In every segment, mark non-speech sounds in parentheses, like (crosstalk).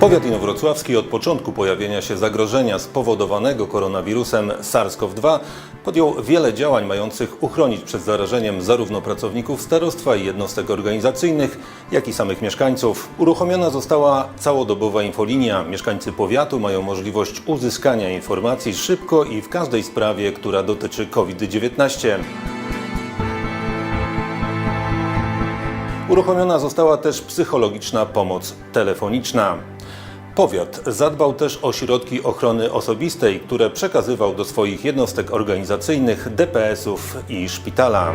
Powiat inowrocławski od początku pojawienia się zagrożenia spowodowanego koronawirusem SARS-CoV-2 podjął wiele działań mających uchronić przed zarażeniem zarówno pracowników starostwa i jednostek organizacyjnych, jak i samych mieszkańców. Uruchomiona została całodobowa infolinia. Mieszkańcy powiatu mają możliwość uzyskania informacji szybko i w każdej sprawie, która dotyczy COVID-19. Uruchomiona została też psychologiczna pomoc telefoniczna. Powiat zadbał też o środki ochrony osobistej, które przekazywał do swoich jednostek organizacyjnych, DPS-ów i szpitala.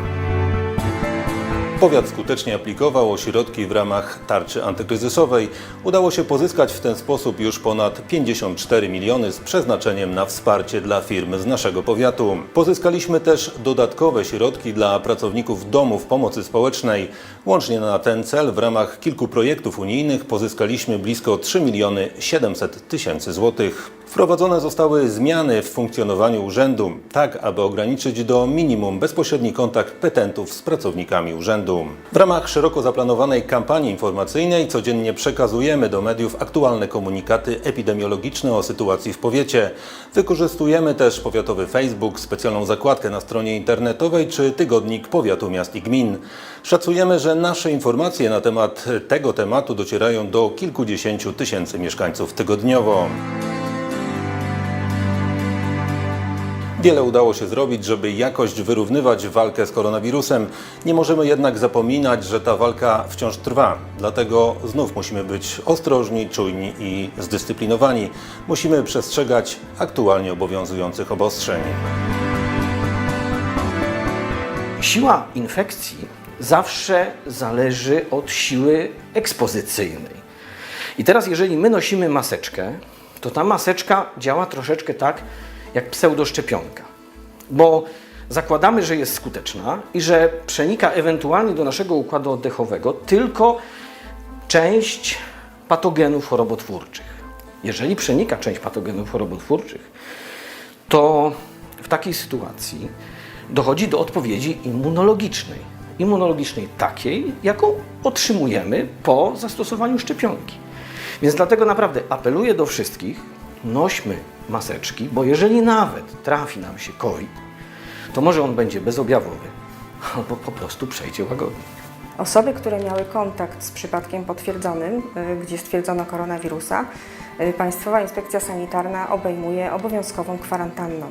Powiat skutecznie aplikował o środki w ramach tarczy antykryzysowej. Udało się pozyskać w ten sposób już ponad 54 miliony z przeznaczeniem na wsparcie dla firm z naszego powiatu. Pozyskaliśmy też dodatkowe środki dla pracowników domów pomocy społecznej. Łącznie na ten cel w ramach kilku projektów unijnych pozyskaliśmy blisko 3 miliony 700 tysięcy złotych. Wprowadzone zostały zmiany w funkcjonowaniu urzędu, tak aby ograniczyć do minimum bezpośredni kontakt petentów z pracownikami urzędu. W ramach szeroko zaplanowanej kampanii informacyjnej codziennie przekazujemy do mediów aktualne komunikaty epidemiologiczne o sytuacji w powiecie. Wykorzystujemy też powiatowy Facebook, specjalną zakładkę na stronie internetowej czy tygodnik powiatu miast i gmin. Szacujemy, że nasze informacje na temat tego tematu docierają do kilkudziesięciu tysięcy mieszkańców tygodniowo. Wiele udało się zrobić, żeby jakoś wyrównywać walkę z koronawirusem. Nie możemy jednak zapominać, że ta walka wciąż trwa. Dlatego znów musimy być ostrożni, czujni i zdyscyplinowani. Musimy przestrzegać aktualnie obowiązujących obostrzeń. Siła infekcji zawsze zależy od siły ekspozycyjnej. I teraz, jeżeli my nosimy maseczkę, to ta maseczka działa troszeczkę tak jak pseudoszczepionka, bo zakładamy, że jest skuteczna i że przenika ewentualnie do naszego układu oddechowego tylko część patogenów chorobotwórczych. Jeżeli przenika część patogenów chorobotwórczych, to w takiej sytuacji dochodzi do odpowiedzi immunologicznej. Immunologicznej takiej, jaką otrzymujemy po zastosowaniu szczepionki. Więc dlatego naprawdę apeluję do wszystkich, nośmy maseczki, bo jeżeli nawet trafi nam się COVID, to może on będzie bezobjawowy albo po prostu przejdzie łagodnie. Osoby, które miały kontakt z przypadkiem potwierdzonym, y, gdzie stwierdzono koronawirusa, y, Państwowa Inspekcja Sanitarna obejmuje obowiązkową kwarantanną.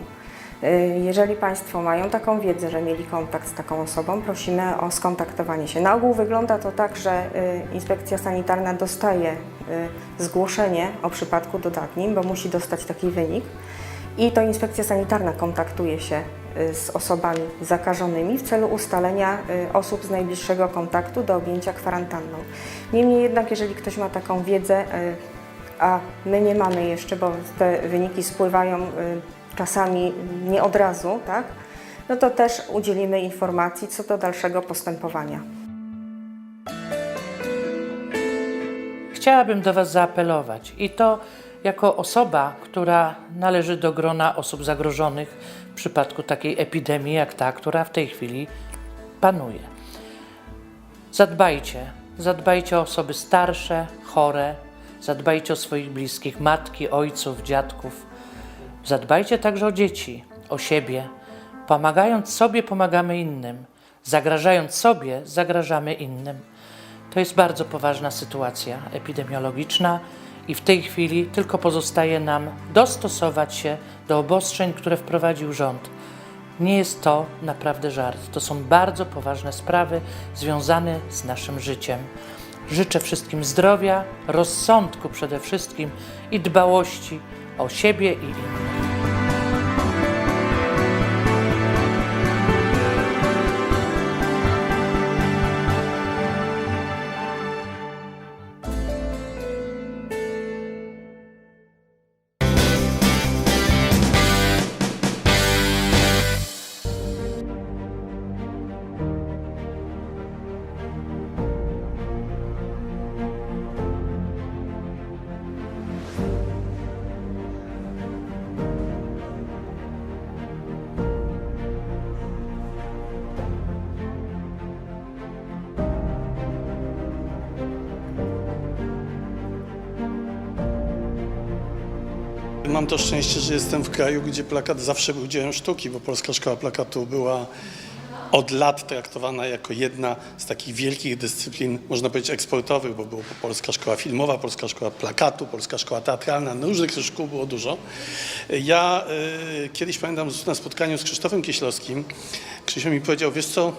Y, Jeżeli Państwo mają taką wiedzę, że mieli kontakt z taką osobą, prosimy o skontaktowanie się. Na ogół wygląda to tak, że y, Inspekcja Sanitarna dostaje y, zgłoszenie o przypadku dodatnim, bo musi dostać taki wynik. I to inspekcja sanitarna kontaktuje się z osobami zakażonymi w celu ustalenia osób z najbliższego kontaktu do objęcia kwarantanną. Niemniej jednak, jeżeli ktoś ma taką wiedzę, a my nie mamy jeszcze, bo te wyniki spływają czasami nie od razu, tak? No to też udzielimy informacji co do dalszego postępowania. Chciałabym do Was zaapelować i to jako osoba, która należy do grona osób zagrożonych w przypadku takiej epidemii jak ta, która w tej chwili panuje. Zadbajcie, zadbajcie o osoby starsze, chore, zadbajcie o swoich bliskich, matki, ojców, dziadków. Zadbajcie także o dzieci, o siebie. Pomagając sobie, pomagamy innym. Zagrażając sobie, zagrażamy innym. To jest bardzo poważna sytuacja epidemiologiczna i w tej chwili tylko pozostaje nam dostosować się do obostrzeń, które wprowadził rząd. Nie jest to naprawdę żart. To są bardzo poważne sprawy związane z naszym życiem. Życzę wszystkim zdrowia, rozsądku przede wszystkim i dbałości o siebie i innych. Mam to szczęście, że jestem w kraju, gdzie plakat zawsze był dziełem sztuki, bo Polska Szkoła Plakatu była od lat traktowana jako jedna z takich wielkich dyscyplin, można powiedzieć eksportowych, bo była Polska Szkoła Filmowa, Polska Szkoła Plakatu, Polska Szkoła Teatralna, no różnych szkół było dużo. Ja y, kiedyś pamiętam na spotkaniu z Krzysztofem Kieślowskim, Krzysiu mi powiedział, wiesz co,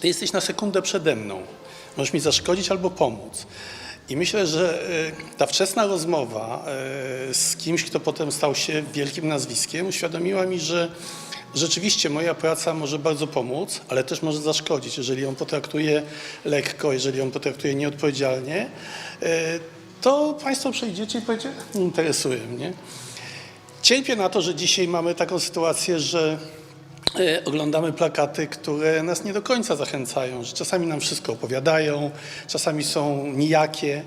ty jesteś na sekundę przede mną. Możesz mi zaszkodzić albo pomóc. I myślę, że e, ta wczesna rozmowa e, z kimś, kto potem stał się wielkim nazwiskiem, uświadomiła mi, że rzeczywiście moja praca może bardzo pomóc, ale też może zaszkodzić, jeżeli ją potraktuje lekko, jeżeli ją potraktuje nieodpowiedzialnie, e, to Państwo przejdziecie i powiecie, nie interesuje mnie. Cierpię na to, że dzisiaj mamy taką sytuację, że oglądamy plakaty, które nas nie do końca zachęcają, że czasami nam wszystko opowiadają, czasami są nijakie.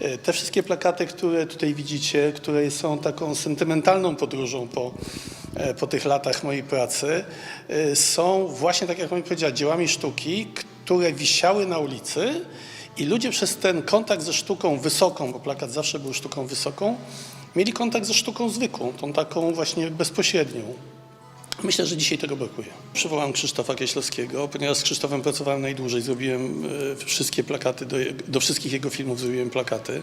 E, Te wszystkie plakaty, które tutaj widzicie, które są taką sentymentalną podróżą po, e, po tych latach mojej pracy, e, są właśnie, tak jak pani powiedziała, dziełami sztuki, które wisiały na ulicy i ludzie przez ten kontakt ze sztuką wysoką, bo plakat zawsze był sztuką wysoką, mieli kontakt ze sztuką zwykłą, tą taką właśnie bezpośrednią. Myślę, że dzisiaj tego brakuje. Przywołam Krzysztofa Kieślowskiego, ponieważ z Krzysztofem pracowałem najdłużej. Zrobiłem e, wszystkie plakaty, do, do wszystkich jego filmów zrobiłem plakaty.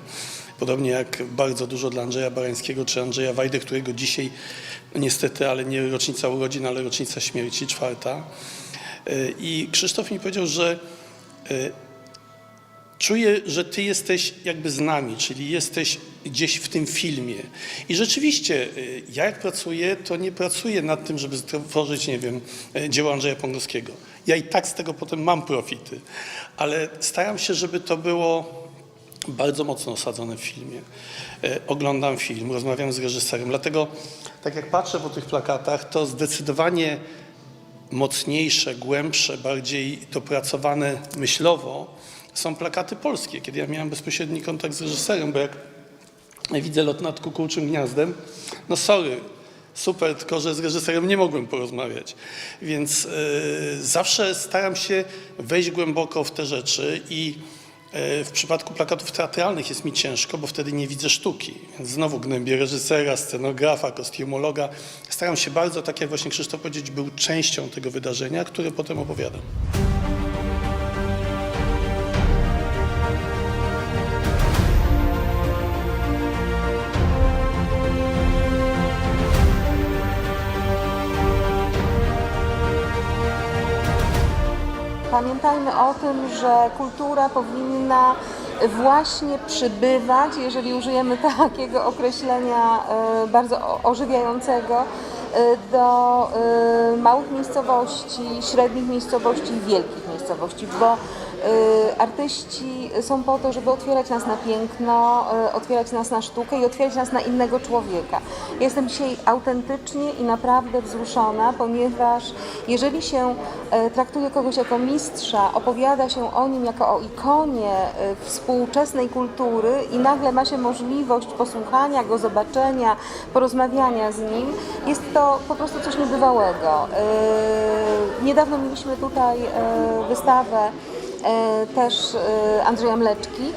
Podobnie jak bardzo dużo dla Andrzeja Barańskiego czy Andrzeja Wajdy, którego dzisiaj niestety, ale nie rocznica urodzin, ale rocznica śmierci, czwarta. E, I Krzysztof mi powiedział, że e, Czuję, że ty jesteś jakby z nami, czyli jesteś gdzieś w tym filmie. I rzeczywiście, y, ja jak pracuję, to nie pracuję nad tym, żeby stworzyć, nie wiem, y, dzieło Andrzeja Pongowskiego. Ja i tak z tego potem mam profity, ale staram się, żeby to było bardzo mocno osadzone w filmie. E, Oglądam film, rozmawiam z reżyserem, dlatego tak jak patrzę po tych plakatach, to zdecydowanie mocniejsze, głębsze, bardziej dopracowane myślowo są plakaty polskie. Kiedy ja miałem bezpośredni kontakt z reżyserem, bo jak widzę lot nad kukułczym gniazdem, no sorry, super, tylko że z reżyserem nie mogłem porozmawiać. Więc e, zawsze staram się wejść głęboko w te rzeczy i e, w przypadku plakatów teatralnych jest mi ciężko, bo wtedy nie widzę sztuki. Więc znowu gnębię reżysera, scenografa, kostiumologa. Staram się bardzo, tak jak właśnie Krzysztof powiedzieć, był częścią tego wydarzenia, które potem opowiadam. Pamiętajmy o tym, że kultura powinna właśnie przybywać, jeżeli użyjemy (laughs) takiego określenia e, bardzo ożywiającego, e, do e, małych miejscowości, średnich miejscowości i wielkich miejscowości, bo artyści są po to, żeby otwierać nas na piękno, e, otwierać nas na sztukę i otwierać nas na innego człowieka. Jestem dzisiaj autentycznie i naprawdę wzruszona, ponieważ jeżeli się e, traktuje kogoś jako mistrza, opowiada się o nim jako o ikonie współczesnej kultury i nagle ma się możliwość posłuchania go, zobaczenia, porozmawiania z nim, jest to po prostu coś niebywałego. Niedawno mieliśmy tutaj wystawę też e, Andrzeja Mleczki.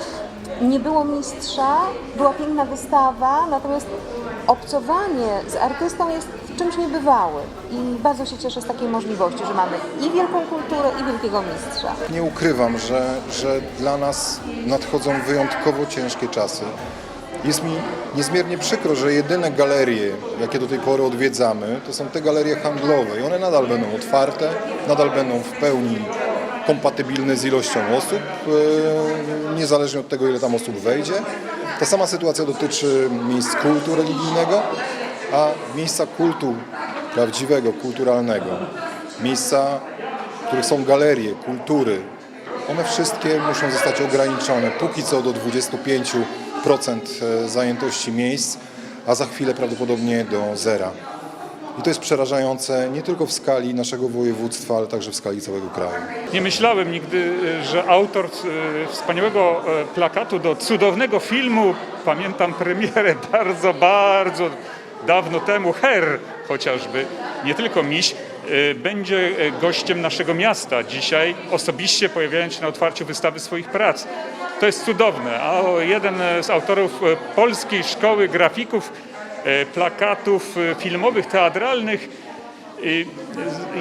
Nie było mistrza, była piękna wystawa, natomiast obcowanie z artystą jest czymś niebywałym i bardzo się cieszę z takiej możliwości, że mamy i wielką kulturę, i wielkiego mistrza. Nie ukrywam, że, że dla nas nadchodzą wyjątkowo ciężkie czasy. Jest mi niezmiernie przykro, że jedyne galerie, jakie do tej pory odwiedzamy, to są te galerie handlowe i one nadal będą otwarte, nadal będą w pełni kompatybilne z ilością osób, e, niezależnie od tego, ile tam osób wejdzie. Ta sama sytuacja dotyczy miejsc kultu religijnego, a miejsca kultu prawdziwego, kulturalnego, miejsca w których są galerie, kultury, one wszystkie muszą zostać ograniczone póki co do 25% zajętości miejsc, a za chwilę prawdopodobnie do zera. I to jest przerażające nie tylko w skali naszego województwa, ale także w skali całego kraju. Nie myślałem nigdy, że autor e, wspaniałego e, plakatu do cudownego filmu, pamiętam premierę (laughs) bardzo, bardzo dawno temu, Her chociażby, nie tylko Miś, e, będzie e, gościem naszego miasta dzisiaj, osobiście pojawiając się na otwarciu wystawy swoich prac. To jest cudowne, a jeden z autorów e, polskiej szkoły grafików e, plakatów e, filmowych, teatralnych y,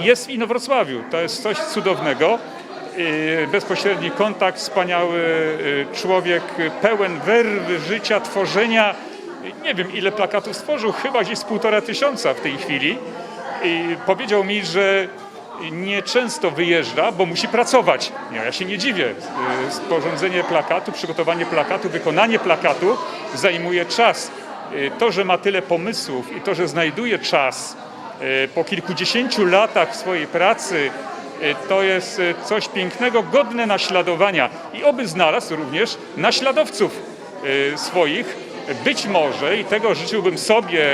jest w Inowrocławiu. To jest coś cudownego. Bezpośredni kontakt, wspaniały człowiek, pełen werwy życia, tworzenia. Nie wiem, ile plakatów stworzył, chyba gdzieś półtora tysiąca w tej chwili. I powiedział mi, że nieczęsto wyjeżdża, bo musi pracować. Ja się nie dziwię. Sporządzenie plakatu, przygotowanie plakatu, wykonanie plakatu zajmuje czas. Y, To, że ma tyle pomysłów i to, że znajduje czas y, po kilkudziesięciu latach swojej pracy, y, to jest coś pięknego, godne naśladowania. I oby znalazł również naśladowców swoich. Być może, i tego życzyłbym sobie,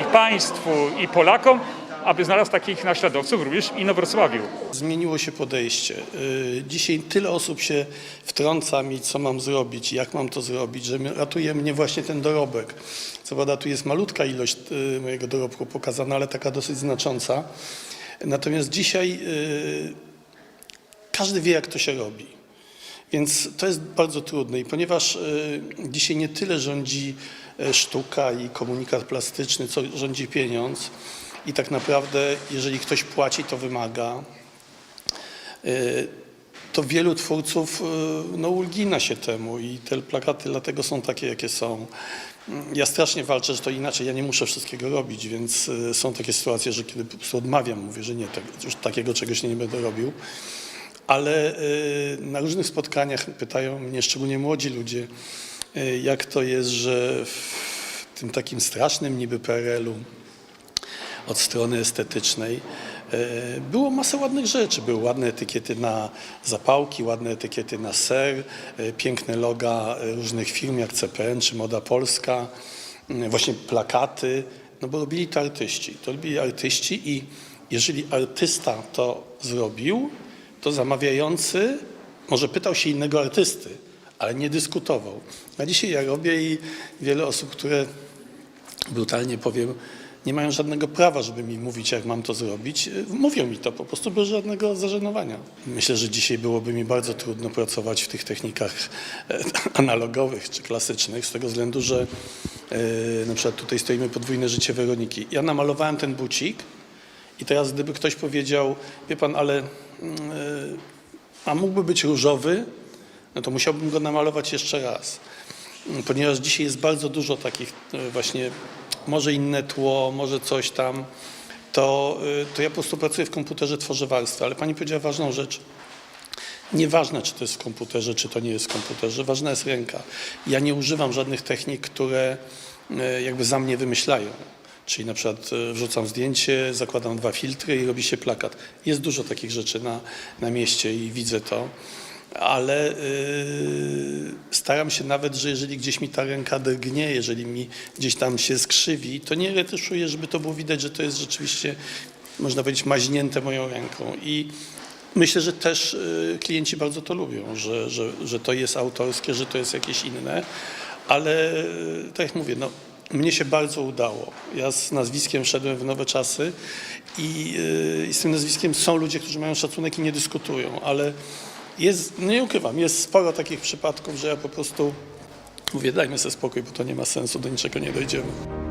i Państwu, i Polakom, aby znalazł takich naśladowców również w Inowrocławiu. Zmieniło się podejście. Y, Dzisiaj tyle osób się wtrąca mi, co mam zrobić, jak mam to zrobić, że ratuje mnie właśnie ten dorobek. Co prawda tu jest malutka ilość y, mojego dorobku pokazana, ale taka dosyć znacząca. Natomiast dzisiaj y, każdy wie, jak to się robi. Więc to jest bardzo trudne i ponieważ dzisiaj nie tyle rządzi sztuka i komunikat plastyczny, co rządzi pieniądz i tak naprawdę jeżeli ktoś płaci, to wymaga, y, to wielu twórców y, no, ulgina się temu i te plakaty dlatego są takie, jakie są. Ja strasznie walczę, że to inaczej, ja nie muszę wszystkiego robić, więc y, są takie sytuacje, że kiedy po prostu odmawiam, mówię, że nie, już takiego czegoś nie będę robił ale na różnych spotkaniach pytają mnie, szczególnie młodzi ludzie, jak to jest, że w tym takim strasznym niby PRL-u od strony estetycznej y, było masę ładnych rzeczy. Były ładne etykiety na zapałki, ładne etykiety na ser, y, piękne loga y, różnych firm jak CPN czy Moda Polska, właśnie plakaty, no bo robili to artyści. To robili artyści i jeżeli artysta to zrobił, to zamawiający może pytał się innego artysty, ale nie dyskutował. A dzisiaj ja robię i wiele osób, które brutalnie powiem, nie mają żadnego prawa, żeby mi mówić, jak mam to zrobić. Y, Mówią mi to po prostu bez żadnego zażenowania. Myślę, że dzisiaj byłoby mi bardzo trudno pracować w tych technikach e, (laughs) analogowych czy klasycznych, z tego względu, że e, na przykład tutaj stoimy podwójne życie Weroniki. Ja namalowałem ten bucik i teraz gdyby ktoś powiedział, wie pan, ale mm, e, a mógłby być różowy, no to musiałbym go namalować jeszcze raz. Ponieważ dzisiaj jest bardzo dużo takich właśnie, może inne tło, może coś tam, to, e, to ja po prostu pracuję w komputerze, tworzę warstwę. Ale pani powiedziała ważną rzecz. Nieważne, czy to jest w komputerze, czy to nie jest w komputerze, ważna jest ręka. Ja nie używam żadnych technik, które e, jakby za mnie wymyślają. Czyli na przykład e, wrzucam zdjęcie, zakładam dwa filtry i robi się plakat. Jest dużo takich rzeczy na, na mieście i widzę to, ale staram się nawet, że jeżeli gdzieś mi ta ręka drgnie, jeżeli mi gdzieś tam się skrzywi, to nie retyszuję, żeby to było widać, że to jest rzeczywiście, można powiedzieć, maźnięte moją ręką. I Myślę, że też y, klienci bardzo to lubią, że, że, że to jest autorskie, że to jest jakieś inne, ale y, tak jak mówię, no, mnie się bardzo udało. Ja z nazwiskiem wszedłem w nowe czasy i, y, i z tym nazwiskiem są ludzie, którzy mają szacunek i nie dyskutują, ale jest, no nie ukrywam, jest sporo takich przypadków, że ja po prostu mówię, dajmy sobie spokój, bo to nie ma sensu, do niczego nie dojdziemy.